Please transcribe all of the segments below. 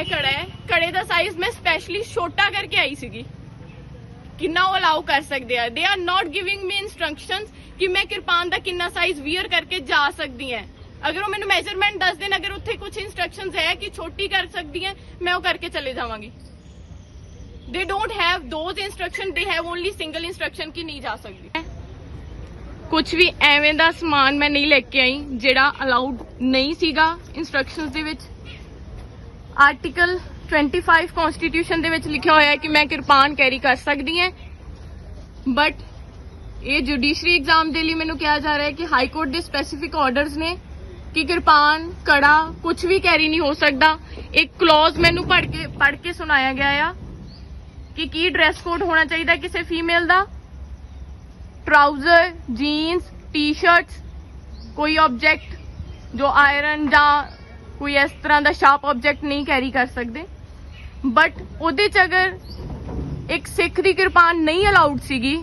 ਇਹ ਕੜਾ ਹੈ। ਕੜੇ ਦਾ ਸਾਈਜ਼ ਮੈਂ ਸਪੈਸ਼ਲੀ ਛੋਟਾ ਕਰਕੇ ਆਈ ਸੀਗੀ। ਕਿੰਨਾ ਉਹ ਅਲਾਉ ਕਰ ਸਕਦੇ ਆ। They are not giving me instructions ਕਿ ਮੈਂ ਕਿਰਪਾਨ ਦਾ ਕਿੰਨਾ ਸਾਈਜ਼ ਵੀਅਰ ਕਰਕੇ ਜਾ ਸਕਦੀ ਹਾਂ। ਅਗਰ ਉਹ ਮੈਨੂੰ ਮੈਜ਼ਰਮੈਂਟ ਦੱਸ ਦੇਣ, ਅਗਰ ਉੱਥੇ ਕੁਝ ਇਨਸਟਰਕਸ਼ਨਸ ਹੈ ਕਿ ਛੋਟੀ ਕਰ ਸਕਦੀ ਹੈ, ਮੈਂ ਉਹ ਕਰਕੇ ਚਲੇ ਜਾਵਾਂਗੀ। They don't have those instruction they have only single instruction ਕਿ ਨਹੀਂ ਜਾ ਸਕਦੀ। ਕੁਝ ਵੀ ਐਵੇਂ ਦਾ ਸਮਾਨ ਮੈਂ ਨਹੀਂ ਲੈ ਕੇ ਆਈ, ਜਿਹੜਾ ਅਲਾਉਡ ਨਹੀਂ ਸੀਗਾ ਇਨਸਟਰਕਸ਼ਨਸ ਦੇ ਵਿੱਚ। ਆਰਟੀਕਲ 25 ਕਨਸਟੀਟਿਊਸ਼ਨ ਦੇ ਵਿੱਚ ਲਿਖਿਆ ਹੋਇਆ ਹੈ ਕਿ ਮੈਂ ਕਿਰਪਾਨ ਕੈਰੀ ਕਰ ਸਕਦੀ ਹਾਂ। ਬਟ ਇਹ ਜੁਡੀਸ਼ਰੀ ਐਗਜ਼ਾਮ ਦੇ ਲਈ ਮੈਨੂੰ ਕਿਹਾ ਜਾ ਰਿਹਾ ਹੈ ਕਿ ਹਾਈ ਕੋਰਟ ਦੇ ਸਪੈਸੀਫਿਕ ਆਰਡਰਸ ਨੇ ਕਿ ਕਿਰਪਾਨ, ਕੜਾ ਕੁਝ ਵੀ ਕੈਰੀ ਨਹੀਂ ਹੋ ਸਕਦਾ। ਇੱਕ ਕਲੌਜ਼ ਮੈਨੂੰ ਪੜ੍ਹ ਕੇ ਪੜ੍ਹ ਕੇ ਸੁਣਾਇਆ ਗਿਆ ਆ ਕਿ ਕੀ ਡਰੈਸ ਕੋਡ ਹੋਣਾ ਚਾਹੀਦਾ ਕਿਸੇ ਫੀਮੇਲ ਦਾ? ਟਰਾਊਜ਼ਰ ਜੀਨਸ ਟੀ-ਸ਼ਰਟਸ ਕੋਈ ਆਬਜੈਕਟ ਜੋ ਆਇਰਨ ਜਾਂ ਕੋਈ ਇਸ ਤਰ੍ਹਾਂ ਦਾ ਸ਼ਾਰਪ ਆਬਜੈਕਟ ਨਹੀਂ ਕੈਰੀ ਕਰ ਸਕਦੇ। ਬਟ ਉਹਦੇ ਚ ਅਗਰ ਇੱਕ ਸਿੱਖ ਦੀ ਕਿਰਪਾਨ ਨਹੀਂ ਅਲਾਉਡ ਸੀਗੀ,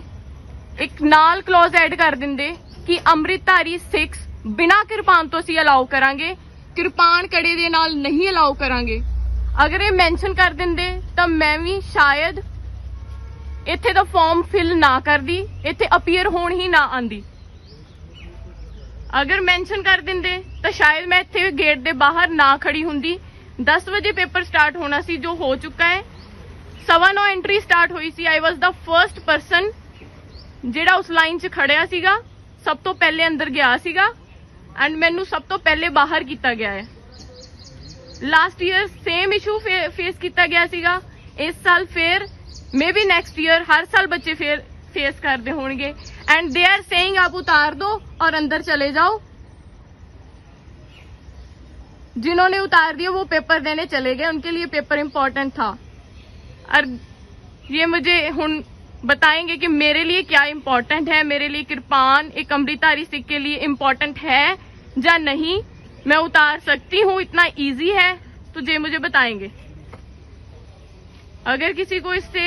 ਇੱਕ ਨਾਲ ਕਲੌਜ਼ ਐਡ ਕਰ ਦਿੰਦੇ ਕਿ ਅੰਮ੍ਰਿਤਧਾਰੀ ਸਿੱਖ ਬਿਨਾ ਕਿਰਪਾਨ ਤੋਂ ਅਸੀਂ ਅਲਾਉ ਕਰਾਂਗੇ, ਕਿਰਪਾਨ ਕੜੇ ਦੇ ਨਾਲ ਨਹੀਂ ਅਲਾਉ ਕਰਾਂਗੇ। ਅਗਰ ਇਹ ਮੈਂਸ਼ਨ ਕਰ ਦਿੰਦੇ ਤਾਂ ਮੈਂ ਵੀ ਸ਼ਾਇਦ ਇੱਥੇ ਦਾ ਫਾਰਮ ਫਿਲ ਨਾ ਕਰਦੀ, ਇੱਥੇ ਅਪੀਅਰ ਹੋਣ ਹੀ ਨਾ ਆਂਦੀ। ਅਗਰ ਮੈਂਸ਼ਨ ਕਰ ਦਿੰਦੇ, ਤਾਂ ਸ਼ਾਇਦ ਮੈਂ ਇੱਥੇ ਗੇਟ ਦੇ ਬਾਹਰ ਨਾ ਖੜੀ ਹੁੰਦੀ। 10 ਵਜੇ ਪੇਪਰ ਸਟਾਰਟ ਹੋਣਾ ਸੀ, ਜੋ ਹੋ ਚੁੱਕਾ ਹੈ। ਸਵਾ ਨੌ ਐਂਟਰੀ ਸਟਾਰਟ ਹੋਈ ਸੀ। ਆਈ ਵਾਸ ਦਾ ਫਰਸਟ ਪਰਸਨ ਜਿਹੜਾ ਉਸ ਲਾਈਨ 'ਚ ਖੜਿਆ ਸੀਗਾ, ਸਭ ਤੋਂ ਪਹਿਲੇ ਅੰਦਰ ਗਿਆ ਸੀਗਾ ਐਂਡ ਮੈਨੂੰ ਸਭ ਤੋਂ ਪਹਿਲੇ ਬਾਹਰ ਕੀਤਾ ਗਿਆ ਹੈ। Last year same issue face ਕੀਤਾ ਗਿਆ ਸੀਗਾ। ਇਸ ਸਾਲ ਫੇਰ ਮੇਬੀ ਨੈਕਸਟ ਈਅਰ ਹਰ ਸਾਲ ਬੱਚੇ ਫੇਰ ਫੇਸ ਕਰਦੇ ਹੋਣਗੇ ਐਂਡ ਦੇ ਆਰ ਸੇਇੰਗ ਆਪ ਉਤਾਰ दो और अंदर चले जाओ जिन्होंने उतार दिया वो पेपर देने चले गए उनके लिए पेपर इंपॉर्टेंट था और ये मुझे हुन बताएंगे कि मेरे लिए क्या इंपॉर्टेंट है मेरे लिए कृपान एक अमृतारी सिख के लिए इंपॉर्टेंट है या नहीं मैं उतार सकती हूँ इतना इजी है तो ये मुझे बताएंगे अगर किसी को इससे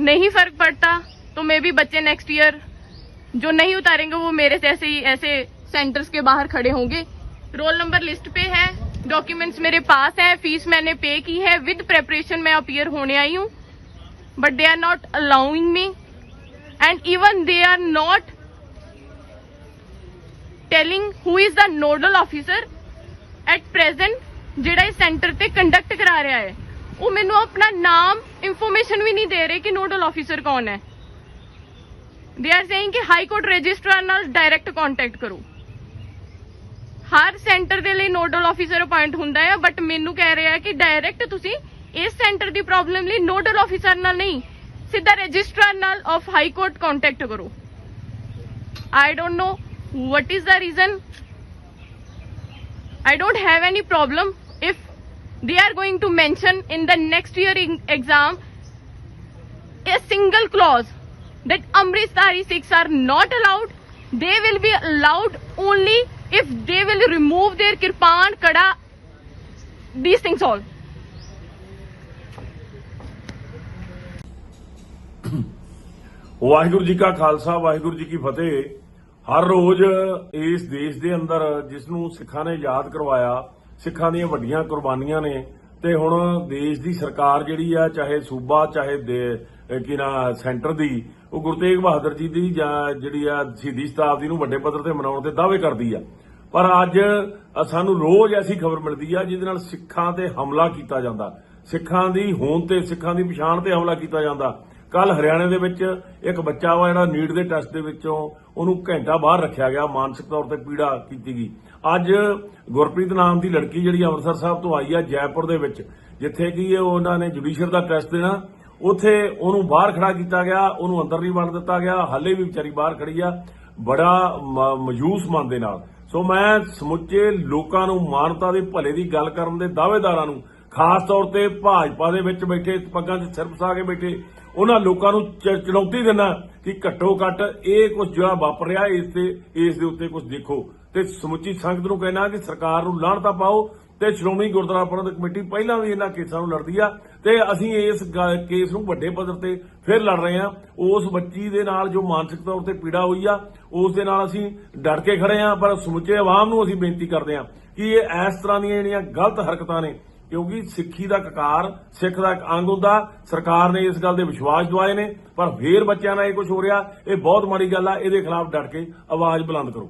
नहीं फर्क पड़ता तो मे भी बच्चे नेक्स्ट ईयर जो नहीं उतारेंगे वो मेरे से ऐसे ही ऐसे सेंटर्स के बाहर खड़े होंगे रोल नंबर लिस्ट पे है डॉक्यूमेंट्स मेरे पास है फीस मैंने पे की है विद प्रेपरेशन मैं अपीयर होने आई हूँ but they are not allowing me and even they are not telling who is the nodal officer at present ਜਿਹੜਾ ਇਸ ਸੈਂਟਰ ਤੇ ਕੰਡਕਟ ਕਰਾ ਰਿਹਾ ਹੈ ਉਹ ਮੈਨੂੰ ਆਪਣਾ ਨਾਮ ਇਨਫੋਰਮੇਸ਼ਨ ਵੀ ਨਹੀਂ ਦੇ ਰਹੇ ਕਿ ਨੋਡਲ ਆਫੀਸਰ ਕੌਣ ਹੈ ਦੇ ਆਰ ਸੇਇੰਗ ਕਿ ਹਾਈ ਕੋਰਟ ਰਜਿਸਟਰਾਰ ਨਾਲ ਡਾਇਰੈਕਟ ਕੰਟੈਕਟ ਕਰੋ ਹਰ ਸੈਂਟਰ ਦੇ ਲਈ ਨੋਡਲ ਆਫੀਸਰ ਅਪਾਇੰਟ ਹੁੰਦਾ ਹੈ ਬਟ ਮੈਨੂੰ ਕਹਿ ਰਿਹਾ ਕਿ ਡਾਇਰੈਕਟ ਤੁਸੀਂ ਇਸ ਸੈਂਟਰ ਦੀ ਪ੍ਰੋਬਲਮ ਲਈ ਨੋਡਲ ਆਫੀਸਰ ਨਾਲ ਨਹੀਂ ਸਿੱਧਾ ਰਜਿਸਟਰਾਰ ਨਾਲ ਆਫ ਹਾਈ ਕੋਰਟ ਕੰਟੈਕਟ ਕਰੋ I don't know what is the reason I don't have any problem if they are going to mention in the next year in- exam a single clause that Amritari Sikhs are not allowed. They will be allowed only if they will remove their kirpan, kada, these things all. Waheguru ji ਕਾ ਖਾਲਸਾ ਵਾਹਿਗੁਰੂ ਜੀ ਕੀ ਫਤਿਹ ਹਰ ਰੋਜ਼ ਇਸ ਦੇਸ਼ ਦੇ ਅੰਦਰ ਜਿਸ ਨੂੰ ਸਿੱਖਾਂ ਨੇ ਯਾਦ ਕਰਵਾਇਆ ਸਿੱਖਾਂ ਦੀਆਂ ਵੱਡੀਆਂ ਕੁਰਬਾਨੀਆਂ ਨੇ ਤੇ ਹੁਣ ਦੇਸ਼ ਦੀ ਸਰਕਾਰ ਜਿਹੜੀ ਆ ਚਾਹੇ ਸੂਬਾ ਚਾਹੇ ਦੇ- ਅਹ ਕੀ ਨਾ ਸੈਂਟਰ ਦੀ ਉਹ ਗੁਰੂ ਤੇਗ ਬਹਾਦਰ ਜੀ ਦੀ ਜਾਂ ਜਿਹੜੀ ਆ ਸ਼ਹੀਦੀ ਸ਼ਤਾਬਦੀ ਨੂੰ ਵੱਡੇ ਪੱਧਰ ਤੇ ਮਨਾਉਣ ਦੇ ਦਾਅਵੇ ਕਰਦੀ ਆ। ਪਰ ਅੱਜ ਸਾਨੂੰ ਰੋਜ਼ ਐਸੀ ਖਬਰ ਮਿਲਦੀ ਆ ਜਿਹਦੇ ਨਾਲ ਸਿੱਖਾਂ ਤੇ ਹਮਲਾ ਕੀਤਾ ਜਾਂਦਾ। ਸਿੱਖਾਂ ਦੀ ਹੋਂਦ ਤੇ, ਸਿੱਖਾਂ ਦੀ ਪਛਾਣ ਤੇ ਹਮਲਾ ਕੀਤਾ ਜਾਂਦਾ। ਕੱਲ ਹਰਿਆਣੇ ਦੇ ਵਿੱਚ ਇੱਕ ਬੱਚਾ ਵਾ ਜਿਹੜਾ ਨੀਟ ਦੇ ਟੈਸਟ ਦੇ ਵਿੱਚੋਂ ਉਹਨੂੰ ਘੰਟਾ ਬਾਹਰ ਰੱਖਿਆ ਗਿਆ, ਮਾਨਸਿਕ ਤੌਰ ਤੇ ਪੀੜਾ ਕੀਤੀ ਗਈ। ਅੱਜ ਗੁਰਪ੍ਰੀਤ ਨਾਮ ਦੀ ਲੜਕੀ ਜਿਹੜੀ ਅੰਮ੍ਰਿਤਸਰ ਸਾਹਿਬ ਤੋਂ ਆਈ ਆ ਜੈਪੁਰ ਦੇ ਵਿੱਚ, ਜਿੱਥੇ ਕਿ ਉਹਨਾਂ ਨੇ ਜੁਡੀਸ਼ੀਅਰ ਦਾ ਟੈਸਟ ਦੇਣਾ ਉੱਥੇ ਉਹਨੂੰ ਬਾਹਰ ਖੜਾ ਕੀਤਾ ਗਿਆ, ਉਹਨੂੰ ਅੰਦਰ ਨਹੀਂ ਵੜਨ ਦਿੱਤਾ ਗਿਆ, ਹਾਲੇ ਵੀ ਵਿਚਾਰੀ ਬਾਹਰ ਖੜੀ ਆ, ਬੜਾ ਮ- ਮਯੂਸ ਮਨ ਦੇ ਨਾਲ। ਸੋ ਮੈਂ ਸਮੁੱਚੇ ਲੋਕਾਂ ਨੂੰ ਮਾਨਵਤਾ ਦੇ ਭਲੇ ਦੀ ਗੱਲ ਕਰਨ ਦੇ ਦਾਅਵੇਦਾਰਾਂ ਨੂੰ, ਖਾਸ ਤੌਰ ਤੇ ਭਾਜਪਾ ਦੇ ਵਿੱਚ ਬੈਠੇ, ਪੱਗਾਂ 'ਚ ਸਿਰ ਫਸਾ ਕੇ ਬੈਠੇ ਉਹਨਾਂ ਲੋਕਾਂ ਨੂੰ ਚੁਣੌਤੀ ਦਿੰਦਾ ਕਿ ਘੱਟੋ ਘੱਟ ਇਹ ਕੁਝ ਜਿਹੜਾ ਵਾਪਰ ਰਿਹਾ ਇਸ ਤੇ, ਇਸ ਦੇ ਉੱਤੇ ਕੁਝ ਦੇਖੋ। ਤੇ ਸਮੁੱਚੀ ਸੰਗਤ ਨੂੰ ਕਹਿਣਾ ਕਿ ਸਰਕਾਰ ਨੂੰ ਲਾਹਣਤਾ ਪਾਓ ਤੇ ਸ਼੍ਰੋਮਣੀ ਗੁਰਦੁਆਰਾ ਪ੍ਰਬੰਧਕ ਕਮੇਟੀ ਪਹਿਲਾਂ ਵੀ ਇਹਨਾਂ ਕੇਸਾਂ ਨੂੰ ਲੜਦੀ ਆ ਤੇ ਅਸੀਂ ਇਸ ਗ- ਕੇਸ ਨੂੰ ਵੱਡੇ ਪੱਧਰ ਤੇ ਫਿਰ ਲੜ ਰਹੇ ਆ। ਉਸ ਬੱਚੀ ਦੇ ਨਾਲ ਜੋ ਮਾਨਸਿਕ ਤੌਰ ਤੇ ਪੀੜਾ ਹੋਈ ਆ, ਉਸ ਦੇ ਨਾਲ ਅਸੀਂ ਡਟ ਕੇ ਖੜੇ ਆ, ਪਰ ਸਮੁੱਚੇ ਆਵਾਮ ਨੂੰ ਅਸੀਂ ਬੇਨਤੀ ਕਰਦੇ ਆ ਕਿ ਇਹ ਇਸ ਤਰ੍ਹਾਂ ਦੀਆਂ ਜਿਹੜੀਆਂ ਗਲਤ ਹਰਕਤਾਂ ਨੇ ਕਿਉਂਕਿ ਸਿੱਖੀ ਦਾ ਕਕਾਰ, ਸਿੱਖ ਦਾ ਇੱਕ ਅੰਗ ਹੁੰਦਾ, ਸਰਕਾਰ ਨੇ ਇਸ ਗੱਲ ਦੇ ਵਿਸ਼ਵਾਸ ਦਿਵਾਏ ਨੇ, ਪਰ ਫੇਰ ਬੱਚਿਆਂ ਨਾਲ ਇਹ ਕੁਝ ਹੋ ਰਿਹਾ, ਇਹ ਬਹੁਤ ਮਾੜੀ ਗੱਲ ਆ, ਇਹਦੇ ਖਿਲਾਫ ਡਟ ਕੇ ਆਵਾਜ਼ ਬੁਲੰਦ ਕਰੋ।